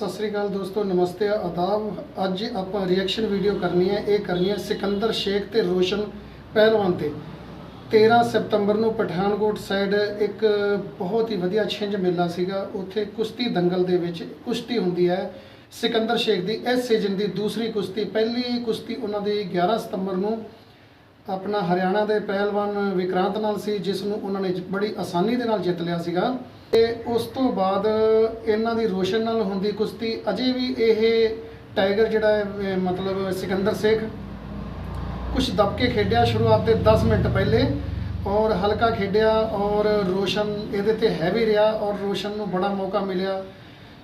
ਸਤਿ ਸ੍ਰੀ ਅਕਾਲ ਦੋਸਤੋ, ਨਮਸਤੇ, ਆਦਾਬ। ਅੱਜ ਆਪਾਂ ਰਿਐਕਸ਼ਨ ਵੀਡੀਓ ਕਰਨੀ ਹੈ। ਇਹ ਕਰਨੀ ਹੈ ਸਿਕੰਦਰ ਸ਼ੇਖ ਤੇ ਰੋਸ਼ਨ ਪਹਿਲਵਾਨ ਤੇ। 13 ਸਤੰਬਰ ਨੂੰ ਪਠਾਨਕੋਟ ਸਾਈਡ ਇੱਕ ਬਹੁਤ ਹੀ ਵਧੀਆ ਛਿੰਝ ਮੇਲਾ ਸੀਗਾ। ਉੱਥੇ ਕੁਸ਼ਤੀ ਦੰਗਲ ਦੇ ਵਿੱਚ ਕੁਸ਼ਤੀ ਹੁੰਦੀ ਹੈ ਸਿਕੰਦਰ ਸ਼ੇਖ ਦੀ। ਇਸ ਸੀਜ਼ਨ ਦੀ ਦੂਸਰੀ ਕੁਸ਼ਤੀ, ਪਹਿਲੀ ਕੁਸ਼ਤੀ ਉਹਨਾਂ ਦੀ 11 ਸਤੰਬਰ ਨੂੰ ਆਪਣਾ ਹਰਿਆਣਾ ਦੇ ਪਹਿਲਵਾਨ ਵਿਕਰਾਂਤ ਨਾਲ ਸੀ, ਜਿਸ ਨੂੰ ਉਹਨਾਂ ਨੇ ਜ- ਬੜੀ ਆਸਾਨੀ ਦੇ ਨਾਲ ਜਿੱਤ ਲਿਆ ਸੀਗਾ। ਤੇ ਉਸ ਤੋਂ ਬਾਅਦ ਇਹਨਾਂ ਦੀ ਰੋਸ਼ਨ ਨਾਲ ਹੁੰਦੀ ਕੁਸ਼ਤੀ ਅਜੇ ਵੀ ਇਹ ਟਾਈਗਰ ਜਿਹੜਾ ਹੈ, ਮਤਲਬ ਸਿਕੰਦਰ ਸ਼ੇਖ ਕੁਝ ਦਬਕੇ ਖੇਡਿਆ ਸ਼ੁਰੂਆਤ ਦੇ 10 ਮਿੰਟ ਪਹਿਲੇ ਔਰ ਹਲਕਾ ਖੇਡਿਆ ਔਰ ਰੋਸ਼ਨ ਇਹਦੇ ਤੇ ਹੈਵੀ ਰਿਹਾ ਔਰ ਰੋਸ਼ਨ ਨੂੰ ਬੜਾ ਮੌਕਾ ਮਿਲਿਆ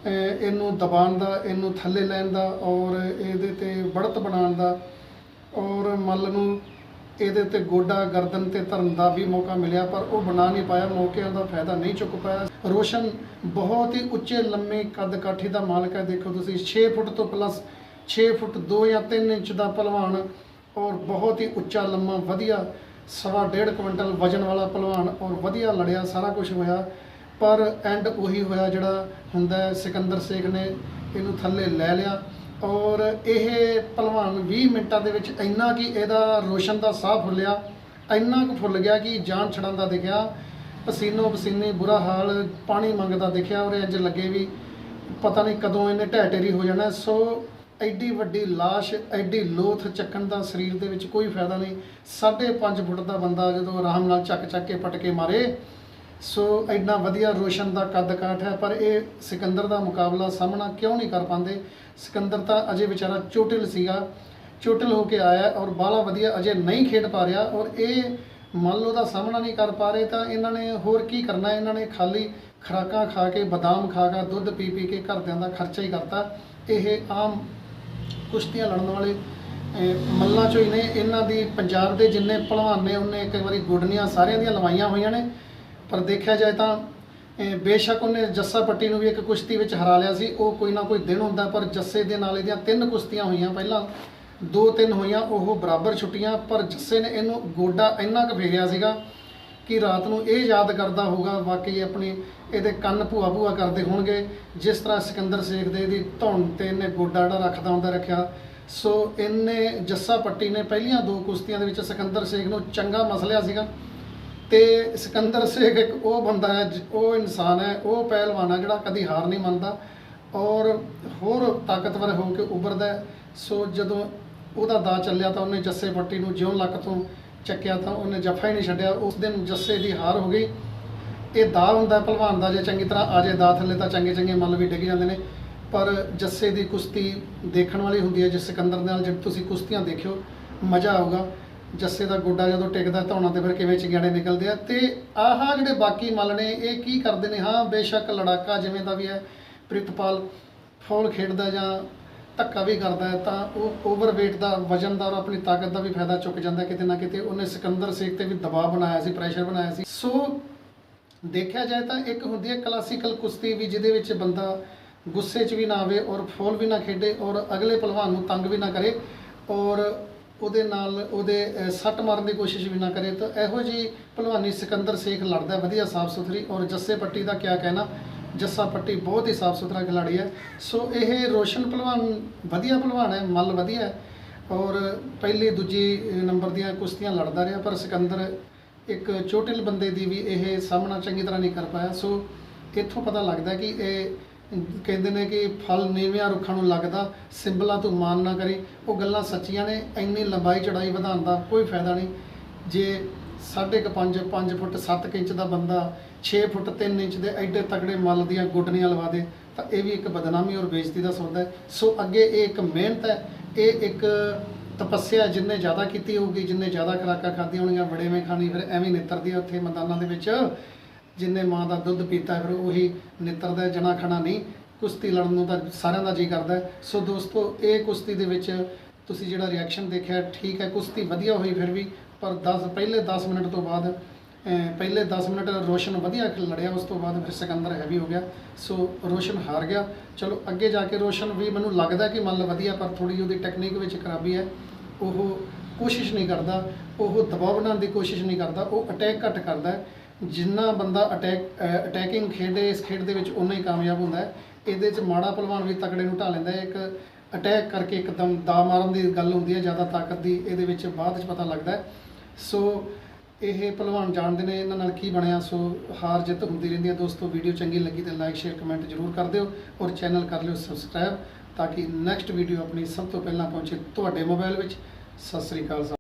ਇਹਨੂੰ ਦਬਾਉਣ ਦਾ ਇਹਨੂੰ ਥੱਲੇ ਲੈਣ ਦਾ ਔਰ ਇਹਦੇ ਤੇ ਬੜਤ ਬਣਾਉਣ ਦਾ ਔਰ ਮੱਲ ਨੂੰ ਇਹਦੇ ਉੱਤੇ ਗੋਡਾ ਗਰਦਨ ਤੇ ਧਰਨ ਦਾ ਵੀ ਮੌਕਾ ਮਿਲਿਆ, ਪਰ ਉਹ ਬਣਾ ਨਹੀਂ ਪਾਇਆ, ਮੌਕਿਆਂ ਦਾ ਫਾਇਦਾ ਨਹੀਂ ਚੁੱਕ ਪਾਇਆ। ਰੋਸ਼ਨ ਬਹੁਤ ਹੀ ਉੱਚੇ, ਲੰਮੇ ਕੱਦ ਕਾਠੀ ਦਾ ਮਾਲਕ ਹੈ। ਦੇਖੋ ਤੁਸੀਂ 6 ਫੁੱਟ ਤੋਂ ਪਲੱਸ 6 ਫੁੱਟ 2 ਜਾਂ 3 ਇੰਚ ਦਾ ਪਹਿਲਵਾਨ ਔਰ ਬਹੁਤ ਹੀ ਉੱਚਾ, ਲੰਮਾ, ਵਧੀਆ ਸਵਾ ਡੇਢ ਕੁਇੰਟਲ ਵਜਨ ਵਾਲਾ ਪਹਿਲਵਾਨ ਔਰ ਵਧੀਆ ਲੜਿਆ, ਸਾਰਾ ਕੁਝ ਹੋਇਆ। ਪਰ ਐਂਡ ਉਹੀ ਹੋਇਆ ਜਿਹੜਾ ਹੁੰਦਾ ਸਿਕੰਦਰ ਸ਼ੇਖ ਨੇ ਇਹਨੂੰ ਥੱਲੇ ਲੈ ਲਿਆ। ਔਰ ਇਹ ਪਹਿਲਵਾਨ 20 ਮਿੰਟਾਂ ਦੇ ਵਿੱਚ ਇੰਨਾ ਕਿ ਇਹਦਾ ਰੋਸ਼ਨ ਦਾ ਸਾਹ ਫੁੱਲਿਆ ਇੰਨਾ ਕੁ ਫੁੱਲ ਗਿਆ ਕਿ ਜਾਨ ਛੜਾਉਂਦਾ ਦਿਖਿਆ, ਪਸੀਨੋ ਪਸੀਨੇ ਬੁਰਾ ਹਾਲ, ਪਾਣੀ ਮੰਗਦਾ ਦਿਖਿਆ ਔਰ ਇੰਜ ਲੱਗੇ ਵੀ ਪਤਾ ਨਹੀਂ ਕਦੋਂ ਇਹਨੇ ਢਹਿ ਢੇਰੀ ਹੋ ਜਾਣਾ। ਸੋ ਐਡੀ ਵੱਡੀ ਲਾਸ਼, ਐਡੀ ਲੋਥ ਚੱਕਣ ਦਾ ਸਰੀਰ ਦੇ ਵਿੱਚ ਕੋਈ ਫਾਇਦਾ ਨਹੀਂ। 5.5 ਫੁੱਟ ਦਾ ਬੰਦਾ ਜਦੋਂ ਆਰਾਮ ਨਾਲ ਚੱਕ ਚੱਕ ਕੇ ਪਟਕੇ ਮਾਰੇ ਸੋ ਇੰਨਾ ਵਧੀਆ ਰੋਸ਼ਨ ਦਾ ਕੱਦ ਕਾਠ ਹੈ ਪਰ ਇਹ ਸਿਕੰਦਰ ਦਾ ਮੁਕਾਬਲਾ ਸਾਹਮਣਾ ਕਿਉਂ ਨਹੀਂ ਕਰ ਪਾਉਂਦੇ? ਸਿਕੰਦਰ ਤਾਂ ਅਜੇ ਵਿਚਾਰਾ ਚੋਟਿਲ ਸੀਗਾ ਚੋਟਿਲ ਹੋ ਕੇ ਆਇਆ ਔਰ ਬਾਲਾ ਵਧੀਆ ਅਜੇ ਨਹੀਂ ਖੇਡ ਪਾ ਰਿਹਾ ਔਰ ਇਹ ਮੰਨ ਲਓ ਦਾ ਸਾਹਮਣਾ ਨਹੀਂ ਕਰ ਪਾ ਰਹੇ ਤਾਂ ਇਹਨਾਂ ਨੇ ਹੋਰ ਕੀ ਕਰਨਾ? ਇਹਨਾਂ ਨੇ ਖਾਲੀ ਖਰਾਕਾਂ ਖਾ ਕੇ ਬਦਾਮ ਖਾ ਕੇ ਦੁੱਧ ਪੀ ਪੀ ਕੇ ਘਰਦਿਆਂ ਦਾ ਖਰਚਾ ਹੀ ਕਰਤਾ। ਇਹ ਆਮ ਕੁਸ਼ਤੀਆਂ ਲੜਨ ਵਾਲੇ ਅਹ, ਮੱਲਾਂ ਚੋਂ ਹੀ ਨੇ। ਇਹਨਾਂ ਦੀ ਪੰਜਾਬ ਦੇ ਜਿੰਨੇ ਪਹਿਲਵਾਨ ਨੇ ਉਹਨੇ ਕਈ ਵਾਰੀ ਗੁੱਡਨੀਆਂ ਸਾਰਿਆਂ ਦੀਆਂ ਲਵਾਈਆਂ ਹੋਈਆਂ ਨੇ। ਪਰ ਦੇਖਿਆ ਜਾਏ ਤਾਂ ਬੇਸ਼ੱਕ ਉਹਨੇ ਜੱਸਾ ਪੱਟੀ ਨੂੰ ਵੀ ਇੱਕ ਕੁਸ਼ਤੀ ਵਿੱਚ ਹਰਾ ਲਿਆ ਸੀ। ਉਹ ਕੋਈ ਨਾ ਕੋਈ ਦਿਨ ਹੁੰਦਾ, ਪਰ ਜੱਸੇ ਦੇ ਨਾਲ ਇਹਦੀਆਂ ਤਿੰਨ ਕੁਸ਼ਤੀਆਂ ਹੋਈਆਂ ਪਹਿਲਾਂ। ਦੋ ਤਿੰਨ ਹੋਈਆਂ, ਉਹ ਬਰਾਬਰ ਛੁੱਟੀਆਂ, ਪਰ ਜੱਸੇ ਨੇ ਇਹਨੂੰ ਗੋਡਾ ਇੰਨਾ ਕੁ ਫੇਰਿਆ ਸੀਗਾ ਕਿ ਰਾਤ ਨੂੰ ਇਹ ਯਾਦ ਕਰਦਾ ਹੋਊਗਾ, ਵਾਕਈ ਆਪਣੀ ਇਹਦੇ ਕੰਨ ਭੂਆ ਭੂਆ ਕਰਦੇ ਹੋਣਗੇ। ਜਿਸ ਤਰ੍ਹਾਂ ਸਿਕੰਦਰ ਸ਼ੇਖ ਦੇ ਇਹਦੀ ਧੌਣ ਤੇ ਇਹਨੇ ਗੋਡਾ ਜਿਹੜਾ ਰੱਖਦਾ ਹੁੰਦਾ ਰੱਖਿਆ। ਸੋ ਇਹਨੇ, ਜੱਸਾ ਪੱਟੀ ਨੇ ਪਹਿਲੀਆਂ ਦੋ ਕੁਸ਼ਤੀਆਂ ਦੇ ਵਿੱਚ ਸਿਕੰਦਰ ਸ਼ੇਖ ਨੂੰ ਚੰਗਾ ਮਸਲਿਆ ਸੀਗਾ। ਤੇ ਸਿਕੰਦਰ ਸ਼ੇਖ ਇੱਕ ਉਹ ਬੰਦਾ ਹੈ, ਜ- ਉਹ ਇਨਸਾਨ ਹੈ, ਉਹ ਪਹਿਲਵਾਨ ਹੈ ਜਿਹੜਾ ਕਦੀ ਹਾਰ ਨਹੀਂ ਮੰਨਦਾ ਔਰ ਹੋਰ ਤਾਕਤਵਰ ਹੋ ਕੇ ਉੱਭਰਦਾ ਹੈ। ਸੋ ਜਦੋਂ ਉਹਦਾ ਦਾ ਚੱਲਿਆ ਤਾਂ ਉਹਨੇ ਜੱਸੇ ਪੱਟੀ ਨੂੰ ਜਿਉਂ ਲੱਕ ਤੋਂ ਚੱਕਿਆ ਤਾਂ ਉਹਨੇ ਜੱਫਾ ਹੀ ਨਹੀਂ ਛੱਡਿਆ। ਉਸ ਦਿਨ ਜੱਸੇ ਦੀ ਹਾਰ ਹੋ ਗਈ। ਇਹ ਦਾ ਹੁੰਦਾ ਹੈ ਪਹਿਲਵਾਨ ਦਾ ਜੇ ਚੰਗੀ ਤਰ੍ਹਾਂ ਆ ਜੇ ਦਾ ਥੱਲੇ ਤਾਂ ਚੰਗੇ ਚੰਗੇ ਮੱਲ ਵੀ ਡਿੱਗ ਜਾਂਦੇ ਨੇ। ਪਰ ਜੱਸੇ ਦੀ ਕੁਸ਼ਤੀ ਦੇਖਣ ਵਾਲੀ ਹੁੰਦੀ ਹੈ ਜਿਸ ਸਿਕੰਦਰ ਨਾਲ ਜੇ ਤੁਸੀਂ ਕੁਸ਼ਤੀਆਂ ਦੇਖਿਓ, ਮਜ਼ਾ ਆਊਗਾ। ਜੱਸੇ ਦਾ ਗੋਡਾ ਜਦੋਂ ਟਿਕਦਾ ਧੌਣਾ ਤੇ ਫਿਰ ਕਿਵੇਂ ਚਿੰਗਾੜੇ ਨਿਕਲਦੇ ਆ? ਤੇ ਆਹ ਜਿਹੜੇ ਬਾਕੀ ਮੱਲ ਨੇ, ਇਹ ਕੀ ਕਰਦੇ ਨੇ? ਹਾਂ, ਬੇਸ਼ੱਕ ਲੜਾਕਾ ਜਿਵੇਂ ਦਾ ਵੀ ਹੈ, ਪ੍ਰਿਤਪਾਲ ਫੌਲ ਖੇਡਦਾ ਜਾਂ ਧੱਕਾ ਵੀ ਕਰਦਾ ਹੈ, ਤਾਂ ਉਹ ਓਵਰਵੇਟ ਦਾ ਵਜਨ ਦਾ ਔਰ ਆਪਣੀ ਤਾਕਤ ਦਾ ਵੀ ਫਾਇਦਾ ਚੁੱਕ ਜਾਂਦਾ ਕਿਤੇ ਨਾ ਕਿਤੇ। ਉਹਨੇ ਸਿਕੰਦਰ ਸ਼ੇਖ ਤੇ ਵੀ ਦਬਾਅ ਬਣਾਇਆ ਸੀ ਪ੍ਰੈਸ਼ਰ ਬਣਾਇਆ ਸੀ। ਸੋ ਦੇਖਿਆ ਜਾਏ ਤਾਂ ਇੱਕ ਹੁੰਦੀ ਹੈ ਕਲਾਸੀਕਲ ਕੁਸ਼ਤੀ ਵੀ, ਜਿਹਦੇ ਵਿੱਚ ਬੰਦਾ ਗੁੱਸੇ 'ਚ ਵੀ ਨਾ ਆਵੇ ਔਰ ਫੌਲ ਵੀ ਨਾ ਖੇਡੇ ਔਰ ਅਗਲੇ ਪਹਿਲਵਾਨ ਨੂੰ ਤੰਗ ਵੀ ਨਾ ਕਰੇ ਔਰ ਉਹਦੇ ਨਾਲ ਉਹਦੇ ਸੱਟ ਮਾਰਨ ਦੀ ਕੋਸ਼ਿਸ਼ ਵੀ ਨਾ ਕਰੇ ਤਾਂ ਇਹੋ ਜੀ ਭਲਵਾਨੀ ਸਿਕੰਦਰ ਸ਼ੇਖ ਲੜਦਾ ਵਧੀਆ ਸਾਫ਼ ਸੁਥਰੀ ਔਰ ਜੱਸੇ ਪੱਟੀ ਦਾ ਕਿਆ ਕਹਿਣਾ, ਜੱਸਾ ਪੱਟੀ ਬਹੁਤ ਹੀ ਸਾਫ਼ ਸੁਥਰਾ ਖਿਲਾੜੀ ਹੈ। ਸੋ ਇਹ ਰੋਸ਼ਨ ਭਲਵਾਨ ਵਧੀਆ ਭਲਵਾਨ ਹੈ, ਮੱਲ ਵਧੀਆ ਹੈ ਔਰ ਪਹਿਲੀ ਦੂਜੀ ਨੰਬਰ ਦੀਆਂ ਕੁਸ਼ਤੀਆਂ ਲੜਦਾ ਰਿਹਾ, ਪਰ ਸਿਕੰਦਰ ਇੱਕ ਚੋਟਿਲ ਬੰਦੇ ਦੀ ਵੀ ਇਹ ਸਾਹਮਣਾ ਚੰਗੀ ਤਰ੍ਹਾਂ ਨਹੀਂ ਕਰ ਪਾਇਆ। ਸੋ ਇੱਥੋਂ ਪਤਾ ਲੱਗਦਾ ਕਿ ਇਹ ਕਹਿੰਦੇ ਨੇ ਕਿ ਫਲ ਨੀਵਿਆਂ ਰੁੱਖਾਂ ਨੂੰ ਲੱਗਦਾ, ਸਿੰਬਲਾਂ ਤੋਂ ਮਾਨ ਨਾ ਕਰੇ। ਉਹ ਗੱਲਾਂ ਸੱਚੀਆਂ ਨੇ, ਇੰਨੀ ਲੰਬਾਈ ਚੜਾਈ ਵਧਾਉਣ ਦਾ ਕੋਈ ਫਾਇਦਾ ਨਹੀਂ। ਜੇ 5.5 5 ਫੁੱਟ 7 ਇੰਚ ਦਾ ਬੰਦਾ 6 ਫੁੱਟ 3 ਇੰਚ ਦੇ ਐਡੇ ਤਗੜੇ ਮੱਲ ਦੀਆਂ ਗੁੱਡਣੀਆਂ ਲਵਾ ਦੇ, ਤਾਂ ਇਹ ਵੀ ਇੱਕ ਬਦਨਾਮੀ ਔਰ ਬੇਇੱਜ਼ਤੀ ਦਾ ਸੌਦਾ ਹੈ। ਸੋ ਅੱਗੇ ਇਹ ਇੱਕ ਮਿਹਨਤ ਹੈ, ਇਹ ਇੱਕ ਤਪੱਸਿਆ ਜਿੰਨੇ ਜ਼ਿਆਦਾ ਕੀਤੀ ਹੋਊਗੀ, ਜਿੰਨੇ ਜ਼ਿਆਦਾ ਖੁਰਾਕਾਂ ਖਾਧੀਆਂ ਹੋਣਗੀਆਂ ਵੜੇਵੇਂ ਖਾਣੀ, ਫਿਰ ਐਵੇਂ ਨਿੱਤਰਦੀ ਆ ਉੱਥੇ ਮੈਦਾਨਾਂ ਦੇ ਵਿੱਚ। ਜਿੰਨੇ ਮਾਂ ਦਾ ਦੁੱਧ ਪੀਤਾ ਫਿਰ ਉਹੀ ਨਿੱਤਰਦਾ ਹੈ, ਜਣਾ ਖਣਾ ਨਹੀਂ। ਕੁਸ਼ਤੀ ਲੜਨ ਨੂੰ ਤਾਂ ਸਾਰਿਆਂ ਦਾ ਜੀ ਕਰਦਾ ਸੋ ਦੋਸਤੋ ਇਹ ਕੁਸ਼ਤੀ ਦੇ ਵਿੱਚ ਤੁਸੀਂ ਜਿਹੜਾ ਰਿਐਕਸ਼ਨ ਦੇਖਿਆ ਠੀਕ ਹੈ ਕੁਸ਼ਤੀ ਵਧੀਆ ਹੋਈ ਫਿਰ ਵੀ ਪਰ 10 ਪਹਿਲੇ 10 ਮਿੰਟ ਤੋਂ ਬਾਅਦ ਪਹਿਲੇ 10 ਮਿੰਟ ਰੋਸ਼ਨ ਵਧੀਆ ਲੜਿਆ ਉਸ ਤੋਂ ਬਾਅਦ ਫਿਰ ਸਿਕੰਦਰ ਹੈਵੀ ਹੋ ਗਿਆ। ਸੋ ਰੋਸ਼ਨ ਹਾਰ ਗਿਆ। ਚਲੋ ਅੱਗੇ ਜਾ ਕੇ ਰੋਸ਼ਨ ਵੀ ਮੈਨੂੰ ਲੱਗਦਾ ਕਿ ਮੱਲ ਵਧੀਆ ਪਰ ਥੋੜੀ ਉਹਦੀ ਟੈਕਨੀਕ ਵਿੱਚ ਖਰਾਬੀ ਹੈ। ਉਹ ਕੋਸ਼ਿਸ਼ ਨਹੀਂ ਕਰਦਾ ਉਹ ਦਬਾਅ ਬਣਾਉਣ ਦੀ ਕੋਸ਼ਿਸ਼ ਨਹੀਂ ਕਰਦਾ ਉਹ ਅਟੈਕ ਘੱਟ ਕਰਦਾ ਜਿੰਨਾ ਬੰਦਾ ਅਟੈਕ ਅਟੈਕਿੰਗ ਖੇਡੇ, ਇਸ ਖੇਡ ਦੇ ਵਿੱਚ ਉਨਾ ਹੀ ਕਾਮਯਾਬ ਹੁੰਦਾ ਹੈ। ਇਹਦੇ 'ਚ ਮਾੜਾ ਪਹਿਲਵਾਨ ਵੀ ਤਕੜੇ ਨੂੰ ਢਾ ਲੈਂਦਾ ਹੈ। ਇੱਕ ਅਟੈਕ ਕਰਕੇ ਇੱਕਦਮ ਦਾ ਮਾਰਨ ਦੀ ਗੱਲ ਹੁੰਦੀ ਹੈ, ਜ਼ਿਆਦਾ ਤਾਕਤ ਦੀ, ਇਹਦੇ ਵਿੱਚ ਬਾਅਦ ਵਿੱਚ ਪਤਾ ਲੱਗਦਾ ਹੈ। ਸੋ, ਇਹ ਪਹਿਲਵਾਨ ਜਾਣਦੇ ਨੇ ਇਹਨਾਂ ਨਾਲ ਕੀ ਬਣਿਆ। ਸੋ, ਹਾਰ ਜਿੱਤ ਹੁੰਦੀ ਰਹਿੰਦੀ ਹੈ। ਦੋਸਤੋ ਵੀਡੀਓ ਚੰਗੀ ਲੱਗੀ ਤਾਂ ਲਾਈਕ ਸ਼ੇਅਰ ਕਮੈਂਟ ਜ਼ਰੂਰ ਕਰ ਦਿਓ ਔਰ ਚੈਨਲ ਕਰ ਲਿਓ ਸਬਸਕ੍ਰਾਈਬ ਤਾਂ ਕਿ ਨੈਕਸਟ ਵੀਡੀਓ ਆਪਣੀ ਸਭ ਤੋਂ ਪਹਿਲਾਂ ਪਹੁੰਚੇ ਤੁਹਾਡੇ ਮੋਬਾਈਲ ਵਿੱਚ। ਸਤਿ ਸ੍ਰੀ ਅਕਾਲ